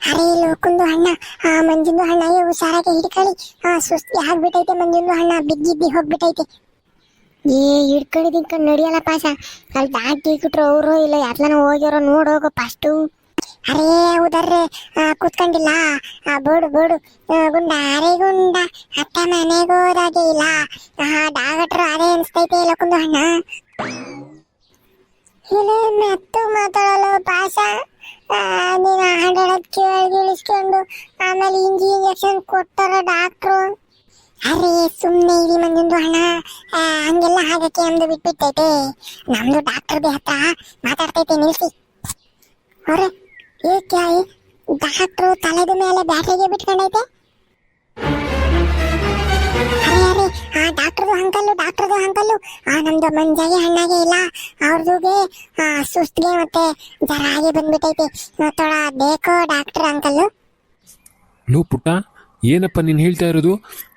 ಅರೆ ಲೋಕುಂದು ಹಣ್ಣ ಆ ಮಂಜುಂದು ಹಣ್ಣ ಏ ಹುಷಾರಾಗಿ ಹಿಡ್ಕೊಳ್ಳಿ ಆ ಸುಸ್ತಿ ಆಗ್ಬಿಟ್ಟೈತೆ ಮಂಜುಂದು ಹಣ್ಣ ಬಿಗ್ಗಿದ್ದಿ ಹೋಗ್ಬಿಟ್ಟೈತೆ. ಏ ಹಿಡ್ಕೊಂಡು ತಿನ್ಕೊಂಡು ನಡಿಯಲ್ಲ ಪಾಸ ಅಲ್ಲಿ ದಾಟಿ ಇಟ್ರು ಅವರು ಇಲ್ಲ ಯಾತ್ಲನ ಹೋಗ್ಯಾರೋ ನೋಡೋಗು ಫಸ್ಟು. ಅರೇ, ಹೌದರ್ರೆ ಕೂತ್ಕೊಂಡಿಲ್ಲ. ಬೋಡು ಬೋಡು. ಗುಂಡ, ಅರೆ ಗುಂಡ, ಅತ್ತ ಮನೆಗೆ ಹೋದಾಗೆ ಇಲ್ಲ. ಡಾಗಟ್ರು ಅದೇ ಅನ್ಸ್ತೈತೆ ಲೋಕುಂದು ಹಣ್ಣ ಇಲ್ಲ ಮೆತ್ತು ಮಾತಾಡಲ್ಲ ಭಾಷ ನೀನು ಹಂಡ್ರೆಡ್ ಕೇಳಿ ಇಳಿಸ್ಕೊಂಡು ಆಮೇಲೆ ಇಂಜಿ ಇಂಜೆಕ್ಷನ್ ಕೊಟ್ಟಾರ ಡಾಕ್ಟ್ರು. ಅರೆ ಸುಮ್ಮನೆ ಇರಿ ಮಂದಿಂದು ಹಣ ಹಂಗೆಲ್ಲ ಹಾಗಕ್ಕೆ ನಮ್ದು ಬಿಟ್ಬಿಟ್ಟೈತೆ. ನಮ್ದು ಡಾಕ್ಟರ್ ಬಿ ಹತ್ರ ಮಾತಾಡ್ತೈತೆ, ನಿಲ್ಸಿ. ಅವ್ರೆ ಏಕೆ ಡಾಕ್ಟ್ರು ತಲೆದ ಮೇಲೆ ಬ್ಯಾಟ್ರಿಗೆ ಬಿಟ್ಕೊಂಡೈತೆ? ಆ ಡಾಕ್ಟರ್ದು ಅಂಕಲ್ಲು ಡಾಕ್ಟರ್ದು ಅಂಕಲ್ಲು ಆ, ನಮ್ದು ಮಂಜಾಗೆ ಹಣ್ಣಾಗೆ ಇಲ್ಲ. ಅವ್ರದುಗೆ ಸುಸ್ತಿಗೆ ಮತ್ತೆ ಜರಾಗಿ ಬಂದ್ಬಿಟ್ಟೈತಿ ಮತ್ತೊಳ ಬೇಕೋ ಡಾಕ್ಟರ್ ಅಂಕಲ್ಲು ಲೋ ಪುಟ್ಟ, ಏನಪ್ಪ ನೀನು ಹೇಳ್ತಾ ಇರೋದು?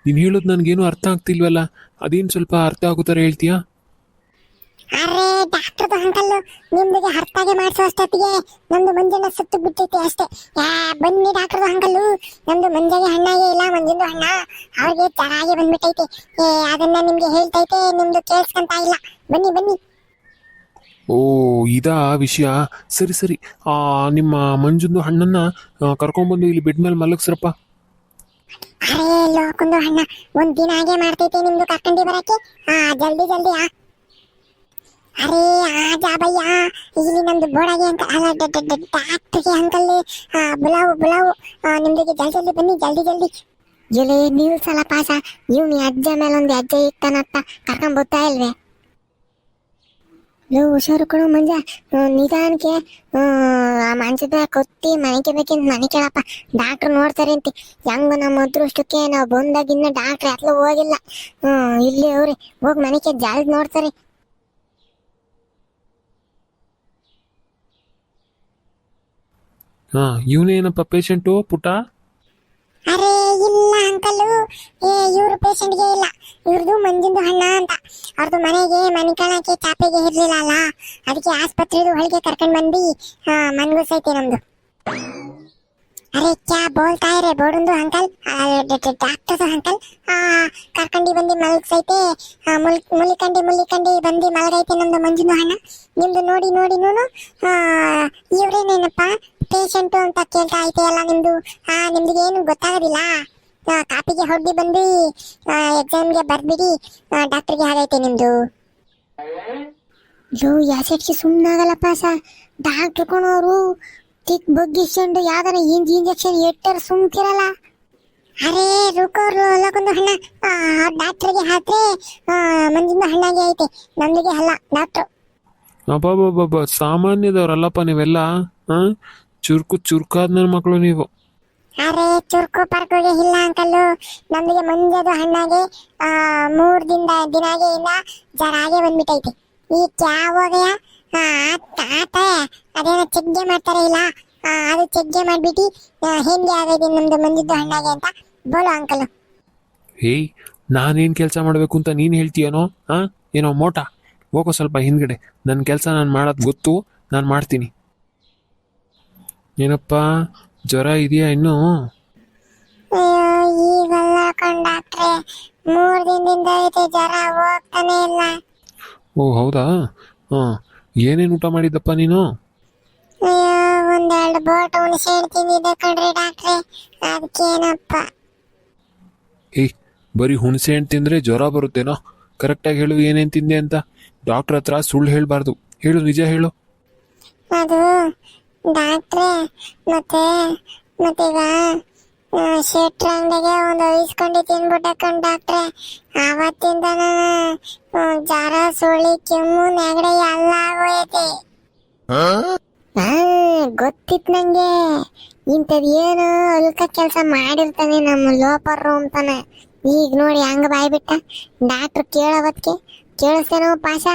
ನೀನು ಹೇಳೋದು ನನಗೇನು ಅರ್ಥ ಆಗ್ತಿಲ್ವಲ್ಲ? ಅದೇನು ಸ್ವಲ್ಪ ಅರ್ಥ ಆಗೋ ಥರ ಹೇಳ್ತೀಯಾ? ಅರೆ ಡಾಕ್ಟರ್ದು ಅಂಕಲ್ಲು ನಿಮ್ದಿಗೆ ಹರ್ತಾಗೆ ಮಾಡಿಸೋ ಅಷ್ಟೊತ್ತಿಗೆ ನಮ್ದು ಮಂಜನ ಸತ್ತು ಬಿಟ್ಟೈತೆ ಅಷ್ಟೇ. ಯಾ ಬನ್ನಿ ಡಾಕ್ಟರ್ದು ಅಂಕಲ್ಲು ನಮ್ದು ಮಂಜಗೆ ಹಣ್ಣಾಗೆ ಇಲ್ಲ ಮಂಜಿಂದು ಹಣ್ಣ. ಅವ್ರಿಗೆ ಚೆನ್ನಾಗಿ ಬಂದ್ಬಿಟ್ಟೈತೆ ಏ ಅದನ್ನ ನಿಮ್ಗೆ ಹೇಳ್ತೈತೆ ನಿಮ್ದು ಕೇಳಿಸ್ಕೊಂತ ಇಲ್ಲ. ಬನ್ನಿ ಬನ್ನಿ. ಓ ಇದಾ ವಿಷಯ? ಸರಿ ಸರಿ. ಆ ನಿಮ್ಮ ಮಂಜುಂದು ಹಣ್ಣನ್ನ ಕರ್ಕೊಂಡ್ಬಂದು ಇಲ್ಲಿ ಬೆಡ್ ಮೇಲೆ ಮಲಗಿಸ್ರಪ್ಪ. ಅರೆ ಲೋಕುಂದು ಹಣ್ಣ. ಒಂದ್ ದಿನ ಹಾಗೆ ಮಾಡ್ತೈತೆ ನಿಮ್ದು ಕರ್ಕೊಂಡಿ ಬರಕ್ಕೆ. ಹಾ ಜಲ್ದಿ ಜಲ್ದಿ ಆ. ಅರೆ ಆ ಭಯ್ಯ ಇಲ್ಲಿ ನಮ್ದು ಬೋಡಾಗೆ ಅಂತ ಅಲ್ಲ ಡಾಕ್ಟ್ರಿಗೆ ಅಂಕಲ್ ಬುಲಾವು ಬುಲಾವು. ನಿಮ್ದಿಗೆ ಜಲ್ದಿ ಬನ್ನಿ ಜಲ್ದಿ ಜಲ್ದಿ. ಜುಲಿ ನಿಲ್ಸಲ ಪಾಸ. ಇವ್ನಿ ಅಜ್ಜ ಮೇಲೆ ಒಂದು ಅಜ್ಜ ಇತ್ತಾನಪ್ಪ ಕರ್ಕೊಂಡ್ ಬರ್ತಾ ಇಲ್ವೇ? ಲೋ ಹುಷಾರು ಕಣೋ ಮಂಜ. ನಿಧಾನಕ್ಕೆ. ಆ, ಮಂಚದ ಕೊತ್ತಿ ಮನೆಗೆ ಬೇಕಿಂತ ಮನೆ ಕೇಳಪ್ಪ. ಡಾಕ್ಟ್ರು ನೋಡ್ತಾರೆ ಅಂತೆ. ಹೆಂಗ ನಮ್ಮ ಅದೃಷ್ಟಕ್ಕೆ ನಾವು ಬಂದಾಗಿನ್ನ ಡಾಕ್ಟ್ರ್ ಅತ್ಲ ಹೋಗಿಲ್ಲ. ಇಲ್ಲಿ ಅವ್ರಿ ಹೋಗಿ ಮನೆಗೆ ಜಾಲ್ದ್ ನೋಡ್ತಾರೆ. ಹಾಂ ಇವನೇನಪ್ಪ ಪೇಷಂಟು ಪುಟ? ಅರೆ, ಇಲ್ಲ ಅಂಕಲ್ ಏ, ಇವ್ರ ಪೇಷಂಟ್ಗೆ ಇಲ್ಲ. ಇವ್ರದ್ದು ಮಂಜಿಂದು ಹಣ್ಣ ಅಂತ. ಅವ್ರದ್ದು ಮನೆಗೆ ಮನೆ ಕಾಣಕ್ಕೆ ಚಾಪೆಗೆ ಇರ್ಲಿಲ್ಲ ಅಲ್ಲ. ಅದಕ್ಕೆ ಆಸ್ಪತ್ರೆದು ಹೊಳಿಗೆ ಕರ್ಕೊಂಡು ಬಂದು ಮನ್ಗುಸೈತೆ ನಮ್ದು. ಅರೆ ಕ್ಯಾ ಬೋಲ್ತಾ ಇರೆ, ಬೋಡುಂದು ಅಂಕಲ್. Doctor uncle. ಕರ್ಕಂಡಿ ಬಂದು ಮಲಗ್ಸೈತೆ. ಮುಲಿಕಂಡಿ ಮುಲಿಕಂಡಿ ಬಂದು ಮಲಗೈತೆ ನಮ್ದು ಮಂಜಿನ ಹಣ್ಣ ನಿಮ್ದು ನೋಡಿ ನೋಡಿ ಆ ಇವ್ರೇನೇನಪ್ಪ ಪೇಷಂಟು ಅಂತ ಕೇಳ್ತಾ ಐತೆ ಅಲ್ಲ ನಿಮ್ದು? ಆ ನಿಮ್ದು ಏನು ಗೊತ್ತಾಗೋದಿಲ್ಲ? ಕಾಪಿಗೆ ಹೊಡ್ಡಿ ಬಂದು ಎಕ್ಸಾಮ್ಗೆ ಬರ್ಬಿಡಿ ಡಾಕ್ಟರ್ಗೆ ಹಾಗೈತೆ ನಿಮ್ದು. ಯೋ ಯಾಸೆಟ್ಸಿ ಸುಮ್ಮನಾಗಲ್ಲಪ್ಪ ಸ. ಡಾಕ್ಟ್ರ್ ಕೊಣೋರು ತಿಕ್ ಬಗ್ಗಿಸ್ಕೊಂಡು ಯಾವ್ದಾರ ಇಂಜ್ ಇಂಜೆಕ್ಷನ್ ಎಟ್ಟರ್ ಸುಮ್ತಿರಲ್ಲ ಅರೇ ರುಕೋರು ಲಗೊಂದು ಹಣ್ಣ. ಡಾಕ್ಟರ್ಗೆ ಹಾಕ್ರೆ ಮಂಜಿಂದ ಹಣ್ಣಾಗಿ ಐತೆ. ನಮ್ದಿಗೆ ಅಲ್ಲ ಡಾಕ್ಟ್ರು. ಅಬ್ಬಬ್ಬಬ್ಬ ಸಾಮಾನ್ಯದವ್ರಲ್ಲಪ್ಪ ನೀವೆಲ್ಲ ಹಾಂ ಚುರುಕು ಚುರುಕಾದ ನನ್ನ ಮಕ್ಕಳು ನೀವು. ಅರೆ ಚುರುಕು ಪರ್ಕುಗೆ ಇಲ್ಲ ಅಂಕಲ್ಲು. ನಮ್ದಿಗೆ ಮಂಜದು ಹಣ್ಣಾಗೆ ಆ ಮೂರ್ ದಿನ ದಿನಾಗೆ ಇಲ್ಲ ಜರಾಗೆ ಬಂದ್ಬಿಟ್ಟೈತೆ ಈ ಕ್ಯಾವಾಗಯ ಆತ ಅದೇನೋ ಚೆಗ್ಗೆ ಮಾಡ್ತಾರೆ ಇಲ್ಲ. ಆ, ಅದು ಚೆಗ್ಗೆ ಮಾಡ್ಬಿಟ್ಟು ಹೆಂಗೆ ಆಗೈತೆ ನಮ್ದು ಮಂದಿದ್ದು ಹಣ್ಣಾಗೆ ಅಂತ ಬೋಲು ಅಂಕಲು. ಹೇಯ್ ನಾನೇನು ಕೆಲಸ ಮಾಡಬೇಕು ಅಂತ ನೀನು ಹೇಳ್ತೀಯನೋ? ಹಾ ಏನೋ ಮೋಟ? ಹೋಗೋ ಸ್ವಲ್ಪ ಹಿಂದ್ಗಡೆ. ನನ್ನ ಕೆಲಸ ನಾನು ಮಾಡೋದು ಗೊತ್ತು ನಾನು ಮಾಡ್ತೀನಿ. ಏನಪ್ಪ ಜ್ವರ ಇದೆಯಾ ಇನ್ನು? ಈಗಲ್ಲ ಕಂಡಾಕ್ಟ್ರೆ ಮೂರು ದಿನದಿಂದ ಐತೆ ಜ್ವರ ಹೋಗ್ತಾನೆ ಇಲ್ಲ. ಓ ಹೌದಾ? ಹಾಂ ಏನೇನು ಊಟ ಮಾಡಿದ್ದಪ್ಪ ನೀನು? ಒಂದೆರಡು ಬೋಟ್ ಹುಣಸೆ ಹಣ್ಣು ತಿಂದಿದ್ದೆ ಕಣ್ರಿ ಡಾಕ್ಟ್ರೆ. ಅದಕ್ಕೇನಪ್ಪ ಏಯ್ ಬರೀ ಹುಣಸೆ ಹಣ್ಣು ತಿಂದ್ರೆ ಜ್ವರ ಬರುತ್ತೇನೋ? ಕರೆಕ್ಟಾಗಿ ಹೇಳು ಏನೇನ್ ತಿಂದೆ ಅಂತ. ಡಾಕ್ಟ್ರ್ ಹತ್ರ ಸುಳ್ಳು ಹೇಳಬಾರ್ದು. ಹೇಳು ನಿಜ ಹೇಳು. ಅದು ಡಾಕ್ಟ್ರೆ ಮತ್ತೆ ಮತ್ತೀಗ ಶೆಟ್ರ ಅಂಗಡಿಗೆ ಒಂದು ಇಸ್ಕೊಂಡು ತಿನ್ಬಿಟ್ಟೆ ಕಣ್ ಡಾಕ್ಟ್ರೆ. ಆವತ್ತಿಂದ ನಾನು ಜ್ವರ ಸುಳಿ ಕೆಮ್ಮು ನೆಗಡಿ ಎಲ್ಲ ಆಗೋಯ್ತೆ. ಗೊತ್ತಿತ್ತು ನಂಗೆ. ಇಂಥದ್ ಏನು ಅಲ್ಕ ಕೆಲಸ ಮಾಡಿರ್ತಾನೆ ನಮ್ಮ ಲೋಪರ್ ಅಂತಾನೆ ಈಗ ನೋಡಿ ಹಂಗ ಬಾಯ್ಬಿಟ್ಟ. ಡಾಕ್ಟ್ರ್ ಕೇಳೋವತ್ಕೆ. ಕೇಳಿಸ್ತೇನೋ ಪಾಶ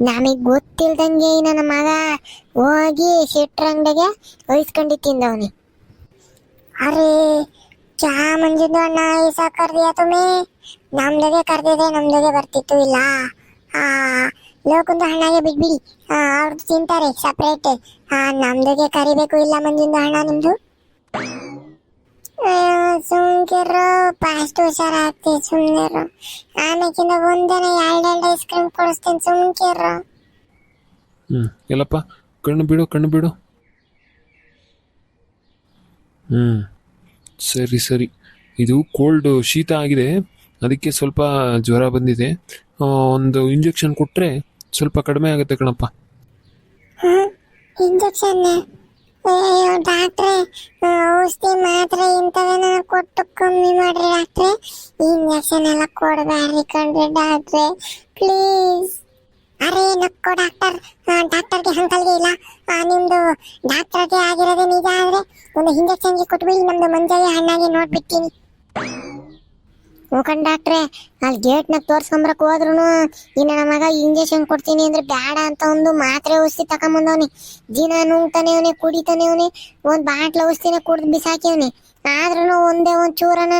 ನಮಗ್ ಗೊತ್ತಿಲ್ದಂಗೆ ಈ ನನ್ನ ಮಗ ಹೋಗಿ ಶೆಟ್ರ ಅಂಗಡಿಗೆ ಒಯ್ಸ್ಕೊಂಡು ತಿಂದವನಿ. ಅರೆ ಚಾ ಮಂಜಿದ್ದು ಅಣ್ಣ ಈಸ ಕರ್ದಿಯ ತುಮಿ? ನಮ್ದಗೆ ಕರ್ದಿದೆ ನಮ್ದಗೆ ಬರ್ತಿತ್ತು ಇಲ್ಲ. ಆ ಲೋಕಂದು ಹಣ್ಣಾಗೆ ಬಿಟ್ಬಿಡಿ ಆ ಅವ್ರದ್ದು ತಿಂತಾರೆ ಸಪ್ರೇಟ್ ನಮ್ದಗೆ ಕರಿಬೇಕು ಇಲ್ಲ ಮಂಜಿಂದು ಹಣ ನಿಮ್ದು? ಸುಮ್ಕಿರು ಫಾಸ್ಟ್ ಹುಷಾರಾಗ್ತಿ ಸುಮ್ಮನಿರು ಆಮೇಕಿಂದ ಒಂದಿನ ಎರಡೆರಡು ಐಸ್ ಕ್ರೀಮ್ ಕೊಡಿಸ್ತೀನಿ ಸುಮ್ಕಿರು ಹ್ಞೂ ಎಲ್ಲಪ್ಪ, ಕಣ್ಣು ಬಿಡು ಕಣ್ಣು ಬಿಡು. ಹ್ಞೂ ಸರಿ ಸರಿ. ಇದು ಕೋಲ್ಡ್ ಶೀತ ಆಗಿದೆ. ಅದಕ್ಕೆ ಸ್ವಲ್ಪ ಜ್ವರ ಬಂದಿದೆ. ಆ, ಒಂದು ಇಂಜೆಕ್ಷನ್ ಕೊಟ್ಟರೆ ಸ್ವಲ್ಪ ಕಡಿಮೆ ಆಗುತ್ತೆ ಕಣಪ್ಪ. ಇಂಜೆಕ್ಷನ್ ಅಯ್ಯೋ ಡಾಕ್ಟ್ರೆ ಔಷಧಿ ಮಾತ್ರೆ ಇಂಥವೇನ ಕೊಟ್ಟು ಕಮ್ಮಿ ಮಾಡ್ರಿ ಡಾಕ್ಟ್ರೆ. ಇಂಜೆಕ್ಷನ್ ಎಲ್ಲ ಕೊಡಬೇಡ್ರಿ ಕಣ್ರಿ ಡಾಕ್ಟ್ರೆ. ಪ್ಲೀಸ್ ಅರೆ ನಕ್ಕೋ ಡಾಕ್ಟರ್ ಡಾಕ್ಟರ್ಗೆ ಅಂಕಲ್ಗೆ ಇಲ್ಲ. ಆ, ನಿಮ್ದು ಡಾಕ್ಟರ್ಗೆ ಆಗಿರೋದೇ ನಿಜ ಆದ್ರೆ ಒಂದು ಇಂಜೆಕ್ಷನ್ಗೆ ಕೊಟ್ಬಿಡಿ ನಮ್ದು ಮಂಜಾಗೆ ಹಣ್ಣಾಗಿ ನೋಡ್ಬಿಡ್ತೀನಿ. ಮುಖಂಡ್ ಡಾಕ್ಟ್ರೆ ಅಲ್ಲಿ ಗೇಟ್ನಾಗ ತೋರ್ಸ್ಕೊಂಬರಕ್ ಹೋದ್ರು ಇನ್ನು ನಮ್ಮ ಮಗ ಇಂಜೆಕ್ಷನ್ ಕೊಡ್ತೀನಿ ಅಂದ್ರೆ ಬೇಡ ಅಂತ ಒಂದು ಮಾತ್ರೆ ಔಷಧಿ ತಗೊಂಬಂದವನಿ. ದಿನ ನುಂಗ್ತಾನೆ ಅವನೇ ಕುಡಿತಾನೆ ಅವನೇ ಒಂದ್ ಬಾಟ್ಲ ಔಷಧಿನ ಕುಡ್ದು ಬಿಸಾಕಿವನಿ ಆದ್ರೂ ಒಂದೇ ಒಂದು ಚೂರನ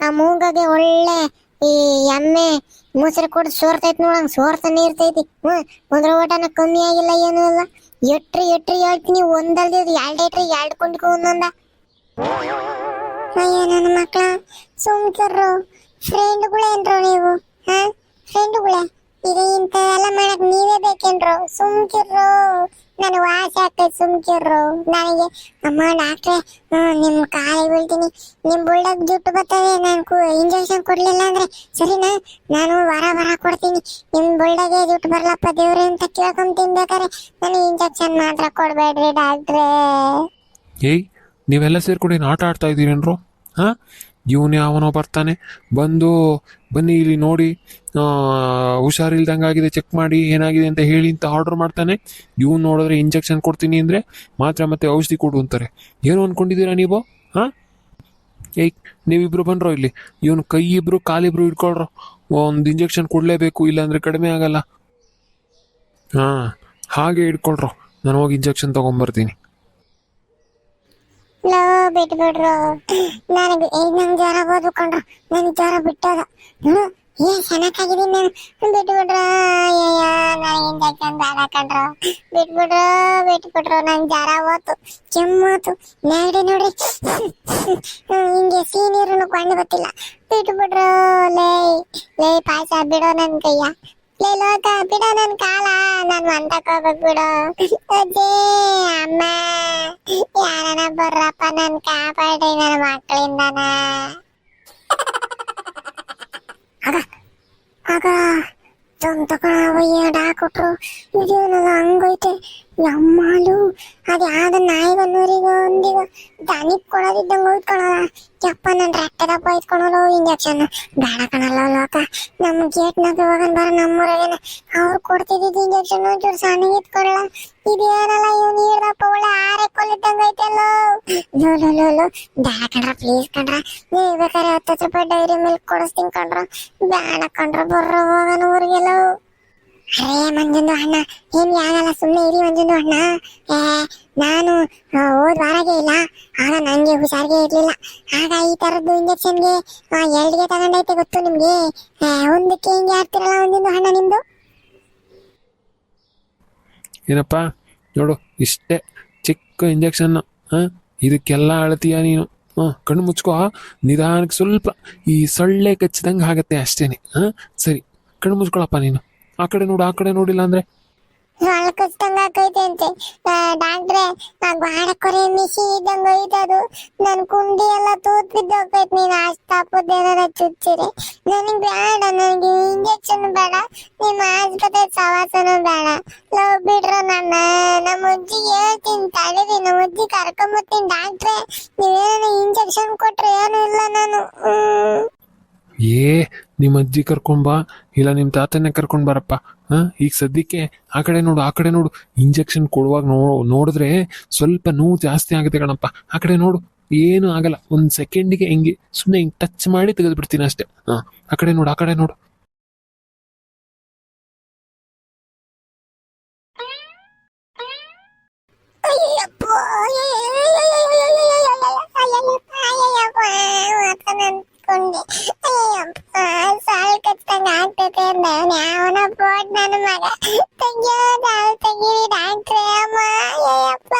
ಆ ಮೂಗಗೆ ಒಳ್ಳೆ ಈ ಎಮ್ಮೆ ಮೊಸರು ಕೊಡ್ ಸೋರ್ತೈತಿ ನೋಡಂಗ್ ಸೋರ್ತಾನೆ ಇರ್ತೈತಿ ಹ್ಮ್ ಒಂದ್ರ ಊಟನ ಕಮ್ಮಿ ಆಗಿಲ್ಲ ಏನೂ ಇಲ್ಲ ಎಟ್ರಿ ಎಟ್ರಿ ಹೇಳ್ತೀನಿ, ಒಂದಲ್ದ ಎರಡು ಎಟ್ರಿ ಎರಡು ಕುಂಡ್ಕೊ ಒಂದೊಂದ. ಅಯ್ಯೋ ನನ್ನ ಮಕ್ಕಳ ಸುಮ್ಕಿರ್ರು. ಫ್ರೆಂಡ್ಗಳೇನ್ರೋ ನೀವು, ಹಾ? ಫ್ರೆಂಡ್ಗಳೇ ಇದು ಎಲ್ಲ ಮಾಡಕ್ ನೀವೇ ಬೇಕೇನ್ರು? ಸುಮ್ಕಿರ್ರು. ನಾನು ವಾಸಿ ಆಗ್ತೈತೆ ಸುಮ್ಕಿರ್ರು. ನನಗೆ, ಅಮ್ಮ, ಡಾಕ್ಟ್ರೆ ನಿಮ್ ಕಾಲಿಗೆ ಬೀಳ್ತೀನಿ. ನಿಮ್ ಬುಳ್ಳಕ್ ಜುಟ್ಟು ಬರ್ತದೆ, ನಾನು ಇಂಜೆಕ್ಷನ್ ಕೊಡ್ಲಿಲ್ಲ ಅಂದ್ರೆ. ಸರಿನಾ? ನಾನು ವಾರ ವಾರ ಕೊಡ್ತೀನಿ. ನಿಮ್ ಬುಳ್ಳಗೆ ಜುಟ್ಟು ಬರ್ಲಪ್ಪ ದೇವ್ರೆ ಅಂತ ಕೇಳ್ಕೊಂಡ್ ತಿನ್ಬೇಕಾರೆ ನನಗೆ ಇಂಜೆಕ್ಷನ್ ಮಾತ್ರ ಕೊಡ್ಬೇಡ್ರಿ ಡಾಕ್ಟ್ರೇ. ಏಯ್, ನೀವೆಲ್ಲ ಸೇರ್ಕೊಂಡು ಏನು ಆಟ ಆಡ್ತಾ ಇದ್ದೀರೇನ್ರು? ಹಾಂ? ಇವನೇ ಅವನೋ ಬರ್ತಾನೆ. ಬಂದು, ಬನ್ನಿ ಇಲ್ಲಿ ನೋಡಿ ಹುಷಾರಿಲ್ದಂಗೆ ಆಗಿದೆ ಚೆಕ್ ಮಾಡಿ ಏನಾಗಿದೆ ಅಂತ ಹೇಳಿ ಅಂತ ಆರ್ಡರ್ ಮಾಡ್ತಾನೆ. ಇವ್ನು ನೋಡಿದ್ರೆ ಇಂಜೆಕ್ಷನ್ ಕೊಡ್ತೀನಿ ಅಂದರೆ ಮಾತ್ರ ಮತ್ತೆ ಔಷಧಿ ಕೊಡು ಅಂತಾರೆ. ಏನು ಅಂದ್ಕೊಂಡಿದ್ದೀರಾ ನೀವು? ಹಾಂ? ಏಯ್, ನೀವಿಬ್ರು ಬಂದ್ರೋ ಇಲ್ಲಿ. ಇವನು ಕೈ ಇಬ್ರು ಕಾಲಿಬ್ರು ಇಟ್ಕೊಳ್ರು ಒಂದು ಇಂಜೆಕ್ಷನ್ ಕೊಡಲೇಬೇಕು, ಇಲ್ಲಾಂದರೆ ಕಡಿಮೆ ಆಗಲ್ಲ. ಹಾಂ, ಹಾಗೆ ಇಟ್ಕೊಳ್ರು ನಾನು ಹೋಗಿ ಇಂಜೆಕ್ಷನ್ ತೊಗೊಂಬರ್ತೀನಿ. ಲೋ, ಬಿಟ್ಬಿಡ್ರು. ನನಗೆ ಈಗ ನಂಗೆ ಜ್ವರ ಬೋದು ಕೊಂಡ್ರು ನನ್ ಜ್ವರ ಬಿಟ್ಟೋದ. ನೋಡು, ಏನ್ ಚೆನ್ನಾಗಿದ್ದೀನಿ ನಾನು. ಬಿಟ್ಬಿಡ್ರು, ಅಯ್ಯಯ್ಯ ನನಗೆ ಇಂಜೆಕ್ಷನ್ ಬೇಡ ಕಣ್ರು. ಬಿಟ್ಬಿಡ್ರು ಬಿಟ್ಬಿಡ್ರು, ನಂಗೆ ಜ್ವರ ಹೋತು. ಕೆಮ್ಮೋತು ನೋಡಿ ನೋಡ್ರಿ. ಹಿಂಗೆ ಸಿಹಿ ನೀರು ಕೊಂಡು ಗೊತ್ತಿಲ್ಲ ಬಿಟ್ಬಿಡ್ರು, ಲೇ ಲೇ, ಪಾಯಸ ಬಿಡೋ ನನ್ ಕೈಯ ಲೇ ಲೋಕ ಬಿಡೋ ನನ್ ಕಾಲ ನಾನ್ ಮಂಟಕ್ ಹೋಗ್ಬೇಕು ಬಿಡು ಅಜ್ಜಿ ಅಮ್ಮ ಯಾರನ ಬರ್ರಪ್ಪ ನನ್ ಕಾಪಾಡಿ ನನ್ನ ಮಕ್ಕಳಿಂದನ ಆಗ ಆಗ ತಂತ ಕಣ ಡಾಕ್ಟ್ರು ಇದೇನಲ್ಲ ಹಂಗೈತೆ ಯಮ್ಮಾಲು ಅದು ಯಾವ್ದು ನಾಯಿಗನ್ನೋರಿಗ ಒಂದಿಗ ದನಿಗ್ ಕೊಡೋದಿದ್ದಂಗೆ ಹೋಯ್ತ್ಕೊಳಲ್ಲ ಯಪ್ಪ ನನ್ನ ರಕ್ತದಪ್ಪ ಇಟ್ಕೊಳಲ್ಲ ಇಂಜೆಕ್ಷನ್ ಬೇಡ ಕಣಲ್ಲ ಲೋಕ. ನಮ್ಮ ಗೇಟ್ನಾಗ ಹೋಗನ್ ಬರೋ ನಮ್ಮೂರಾಗೇನ. ಅವ್ರು ಕೊಡ್ತಿದ್ದಿದ್ದು ಇಂಜೆಕ್ಷನ್ ಒಂಚೂರು ಸಣ್ಣಗೆ ಇಟ್ಕೊಳಲ್ಲ ಇದೇನಲ್ಲ ಇವ್ನು ಕೊಲ್ಲಿದ್ದಂಗೆ ಐತಲ್ಲ ಲೋ ಲೋ ಲೋ ಲೋ. ಬೇಡ ಕಣ್ರ ಪ್ಲೀಸ್ ಕಣ್ರ. ನೀವು ಬೇಕಾದ್ರೆ ಹತ್ತತ್ತು ರೂಪಾಯಿ ಡೈರಿ ಮಿಲ್ಕ್ ಕೊಡಿಸ್ತೀನಿ ಕಣ್ರ. ಬೇಡ ಕಣ್ರ, ಬರ್ರ ಹೋಗನ ಊರಿಗೆಲ್ಲ. ಅರೇ, ಮಂಜುಂದು ಅಣ್ಣ. ಏನ್ ಆಗಲ್ಲ ಸುಮ್ಮನೆ ಇರಿ ಮಂಜುಂದು ಅಣ್ಣ. ಏ, ನಾನು ಹೋದ ಹೋದ್ ಇಲ್ಲ. ಆಗ ನಂಗೆ ಹುಷಾರಿಗೆ ಇರ್ಲಿಲ್ಲ. ಆಗ ಈ ತರದ್ದು ಇಂಜೆಕ್ಷನ್ಗೆ ಎರಡಿಗೆ ತಗೊಂಡೈತೆ ಗೊತ್ತು ನಿಮ್ಗೆ? ಒಂದಕ್ಕೆ ಹಿಂಗೆ ಆಡ್ತಿರಲ್ಲ ಒಂದಿಂದು ಅಣ್ಣ ನಿಮ್ದು? ಏನಪ್ಪ? ನೋಡು, ಇಷ್ಟೇ. ಚಿಕ್ಕ ಇಂಜೆಕ್ಷನ್ ಹಾಂ ಇದಕ್ಕೆಲ್ಲ ಅಳತೀಯ ನೀನು? ಹಾಂ ಕಣ್ಣು ಮುಚ್ಕೋ ನಿಧಾನಕ್ಕೆ ಸ್ವಲ್ಪ ಈ ಸೊಳ್ಳೆ ಕಚ್ಚಿದಂಗೆ ಆಗತ್ತೆ ಅಷ್ಟೇನೆ ಹಾಂ ಸರಿ, ಕಣ್ಣು ಮುಚ್ಕೊಳಪ್ಪ ನೀನು. ಆ ಕಡೆ ನೋಡು, ಆ ಕಡೆ ನೋಡಿಲ್ಲ ಅಂದರೆ? ಆಕೈತೆ ಅಂತೆ ಡಾಕ್ಟ್ರೆ ನಾನು ಗಾಡ ಕೊರೆ ಮಿಷಿನ್ ಇದ್ದಂಗ ಐತದು ನನ್ನ ಕುಂಡಿ ಎಲ್ಲ ತೂತ್ ಬಿದ್ದೋಗೈತ್ ನೀನ್ ಏನಾರ ಚುಚ್ಚಿರಿ. ನನಗ್ ಬೇಡ ನನಗೆ ಇಂಜೆಕ್ಷನ್ ಬೇಡ, ನಿಮ್ಮ ಆಸ್ಪತ್ರೆ ಸವಾಸನು ಬೇಡ. ಲವ್ ಬಿಡ್ರ ನನ್ನ, ನಮ್ಮ ಅಜ್ಜಿ ಹೇಳ್ತೀನಿ ತಡೀರಿ ನಮ್ಮ ಅಜ್ಜಿ ಕರ್ಕೊಂಬತ್ತೀನಿ ಡಾಕ್ಟ್ರೆ. ನೀವೇನ ಇಂಜೆಕ್ಷನ್ ಕೊಟ್ರೆ ಏನು ಇಲ್ಲ ನಾನು. ಏ, ನಿಮ್ಮ ಅಜ್ಜಿ ಕರ್ಕೊಂಬ, ಇಲ್ಲ ನಿಮ್ಮ ತಾತನೇ ಕರ್ಕೊಂಡ್ ಬರಪ್ಪ. ಹಾಂ? ಈಗ ಸದ್ಯಕ್ಕೆ ಆ ಕಡೆ ನೋಡು, ಆ ಕಡೆ ನೋಡು. ಇಂಜೆಕ್ಷನ್ ಕೊಡುವಾಗ ನೋ, ನೋಡಿದ್ರೆ ಸ್ವಲ್ಪ ನೋವು ಜಾಸ್ತಿ ಆಗುತ್ತೆ ಕಣಪ್ಪ. ಆ ಕಡೆ ನೋಡು. ಏನು ಆಗಲ್ಲ. ಒಂದು ಸೆಕೆಂಡಿಗೆ ಹಿಂಗೆ ಸುಮ್ಮನೆ ಹಿಂಗೆ ಟಚ್ ಮಾಡಿ ತೆಗೆದು ಬಿಡ್ತೀನಿ ಅಷ್ಟೇ. ಹಾಂ. ಆ ಕಡೆ ನೋಡು, ಆ ಕಡೆ ನೋಡು. ಅಯ್ಯಪ್ಪ ಮಗ ತಂಗಿಯೋ ನಾವು ತಂಗಿ ಡಾಕ್ಟ್ರೇ ಅಮ್ಮ ಅಯ್ಯಪ್ಪ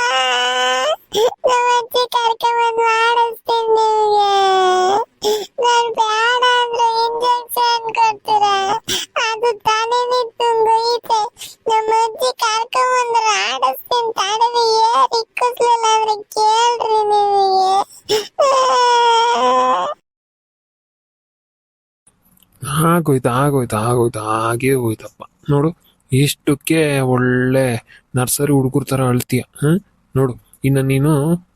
ನಮ್ಮ ಅಜ್ಜಿ ಕರ್ಕೊಂಡ್ಬಂದು ಮಾಡಿಸ್ತೀನಿ ನಿಮಗೆ ನಾನು ಬೇಡ ಅಂದ್ರೆ ಇಂಜೆಕ್ಷನ್ ಕೊಡ್ತೀರ ಅದು ತಲೆನಿ ತುಂಗೈತೆ ನಮ್ಮ ಅಜ್ಜಿ ಕರ್ಕೊಂಡ್ಬಂದ್ರೆ ಆಡಿಸ್ತೀನಿ ತಡೆದು ಏರಿ ಕುಸ್ಲಿಲ್ಲ ಅಂದ್ರೆ ಕೇಳ್ರಿ ನಿಮಗೆ ಆಗೋಯ್ತು ಆಗೋಯ್ತು ಆಗೋಯ್ತು ಹಾಗೇ ಹೋಯ್ತಪ್ಪ ನೋಡು ಇಷ್ಟಕ್ಕೆ ಒಳ್ಳೆ ನರ್ಸರಿ ಹುಡುಗರ ಥರ ಅಳ್ತೀಯ ಹಾಂ ನೋಡು, ಇನ್ನು ನೀನು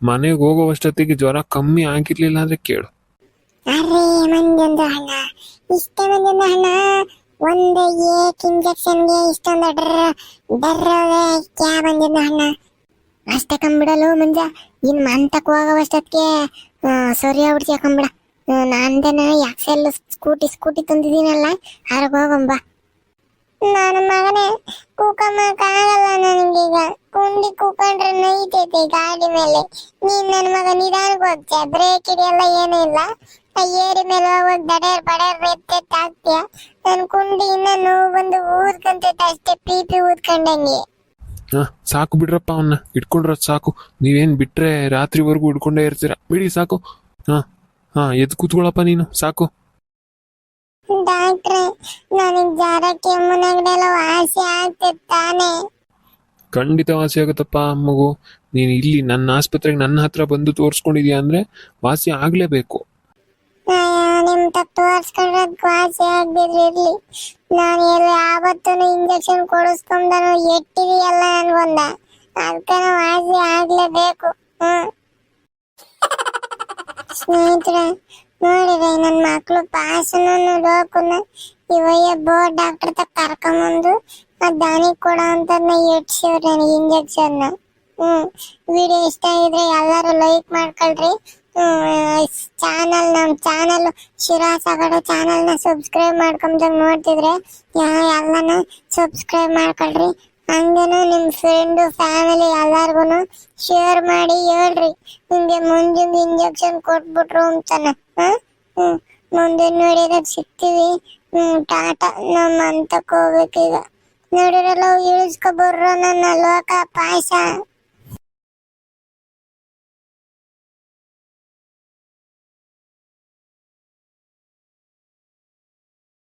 ಮನೆಗೆ ಹೋಗೋವಷ್ಟೊತ್ತಿಗೆ ಜ್ವರ ಕಮ್ಮಿ ಆಗಿರ್ಲಿಲ್ಲ ಅಂದ್ರೆ ಕೇಳು. ಅರೆ ಮಂದೊಂದು ಹಣ. ಇಷ್ಟ ಮಂದೊಂದು ಹಣ. ಒಂದು ಏಕ್ ಇಂಜೆಕ್ಷನ್ಗೆ ಇಷ್ಟೊಂದು ಡರ್ ಡರ್ರವೆ ಕ್ಯಾ ಬಂದಿದ್ದು ಹಣ. ಅಷ್ಟೇ ಕಂಬಿಡಲು ಮಂಜ. ಇನ್ ಮಂತಕ್ಕೆ ಹೋಗೋವಷ್ಟೊತ್ತಿಗೆ ಸರಿ ಆಗ್ಬಿಡ್ತೀಯ ಕಂಬಿಡ. ನಂದೇನ ಯಾಕ್ಸೆಲ್ ಸ್ಕೂಟಿ ಸ್ಕೂಟಿ ತಂದಿದ್ದೀನಲ್ಲ ಹೊರಗೆ ಹೋಗಂಬ. ನನ್ನ ಮಗನೇ ಕೂಕಮ್ಮಕ್ಕಾಗಲ್ಲ ನನಗೀಗ. ಕುಂಡಿ ಕೂಕೊಂಡ್ರೆ ನೈತೈತೆ ಗಾಡಿ ಮೇಲೆ. ನೀನ್ ನನ್ನ ಮಗ ನಿಧಾನಕ್ಕೆ ಹೋಗ್ತೀಯ? ಬ್ರೇಕ್ ಹಿಡಿಯಲ್ಲ ಏನೂ ಇಲ್ಲ. ಏರಿ ಮೇಲೆ ಹೋಗಿ ದಡೇರ್ ಬಡೇರ್ ಎತ್ತೆತ್ತ ಹಾಕ್ತೀಯ? ನನ್ನ ಕುಂಡಿ ಇನ್ನ ನೋವು ಬಂದು ಊದ್ಕಂತೈತೆ ಅಷ್ಟೇ ಪಿ ಪಿ ಊದ್ಕೊಂಡಂಗೆ. ಹಾಂ, ಸಾಕು ಬಿಡ್ರಪ್ಪ ಅವನ್ನ ಇಟ್ಕೊಂಡ್ರದ್ ಸಾಕು. ನೀವೇನ್ ಬಿಟ್ರೆ ರಾತ್ರಿವರೆಗೂ ಹಿಡ್ಕೊಂಡೇ ಇರ್ತೀರ? ಬಿಡಿ, ಸಾಕು. ಹಾ ಹಾ, ಎದ್ ಕೂತ್ಕೊಳಪ್ಪ ನೀನು. ಸಾಕು. ಡಾಕ್ಟ್ರೆ ನನಗೆ ಜ್ವರ ಕೆಮ್ಮು ನೆಗಡೆಲ್ಲ ವಾಸಿ ಆಗ್ತೈತೆ ತಾನೇ. ಖಂಡಿತ ವಾಸಿ ಆಗುತ್ತಪ್ಪ ಮಗು. ನೀನು ಇಲ್ಲಿ ನನ್ನ ಆಸ್ಪತ್ರೆಗೆ ನನ್ನ ಹತ್ರ ಬಂದು ತೋರಿಸ್ಕೊಂಡಿದ್ಯಾ ಅಂದ್ರೆ ವಾಸಿ ಆಗ್ಲೇಬೇಕು. ಅಯ್ಯೋ, ನಿಮ್ ತಪ್ಪು ತೋರ್ಸ್ಕೊಂಡ್ರದ್ ವಾಸಿ ಆಗ್ದಿದ್ರೆ ಇರ್ಲಿ. ನಾನು ಎಲ್ಲ ಯಾವತ್ತೂ ಇಂಜೆಕ್ಷನ್ ಕೊಡಿಸ್ಕೊಂಡನು ಎಟ್ಟಿದೆಯಲ್ಲ ನನ್ಗೊಂದ. ಅದಕ್ಕೆ ವಾಸಿ ಆಗ್ಲೇಬೇಕು. ಹ್ಮ್. ಸ್ನೇಹಿತರೆ ನೋಡಿದ್ರೆ ನನ್ನ ಮಕ್ಕಳು ಪಾಸನನ್ನು ಲೋಕನ್ನ ಇವಯ್ಯ ಬೋ ಡಾಕ್ಟರ್ ತಗ ಕರ್ಕೊಂಬಂದು ಆ ದಾನಿ ಕೊಡ ಅಂತ ಎಟ್ಸಿವ್ರು ನನಗೆ ಇಂಜೆಕ್ಷನ್ ಹ್ಮ್, ವಿಡಿಯೋ ಇಷ್ಟ ಆಗಿದ್ರೆ ಎಲ್ಲರೂ ಲೈಕ್ ಮಾಡ್ಕೊಳ್ರಿ. ಚಾನಲ್ ನಮ್ಮ ಚಾನಲ್ ಶಿರಾ ಸಗಡು ಚಾನಲ್ನ ಸಬ್ಸ್ಕ್ರೈಬ್ ಮಾಡ್ಕೊಂಬಂದಾಗ ನೋಡ್ತಿದ್ರೆ, ಯಾ- ಎಲ್ಲನ ಸಬ್ಸ್ಕ್ರೈಬ್ ಮಾಡ್ಕೊಳ್ರಿ. ಹಂಗೇನು ನಿಮ್ಮ ಫ್ರೆಂಡು ಫ್ಯಾಮಿಲಿ ಎಲ್ಲಾರ್ಗು ಶೇರ್ ಮಾಡಿ ಹೇಳ್ರಿ. ನಿಮಗೆ ಮುಂದಿನ ಇಂಜೆಕ್ಷನ್ ಕೊಟ್ಬಿಟ್ರು ಅಂತಾನೆ. ಹ್ಞೂ ಮುಂದಿನ ನೋಡಿದಾಗ ಸಿಗ್ತೀವಿ ಹ್ಞೂ ಟಾಟಾ ನಮ್ಮ ಅಂತಕ್ಕೆ ಹೋಗ್ಬೇಕೀಗ. ನೋಡಿರಲ್ಲ ಇಳಿಸ್ಕೊಬರ್ರೋ ನನ್ನ ಲೋಕ ಪಾಯಸ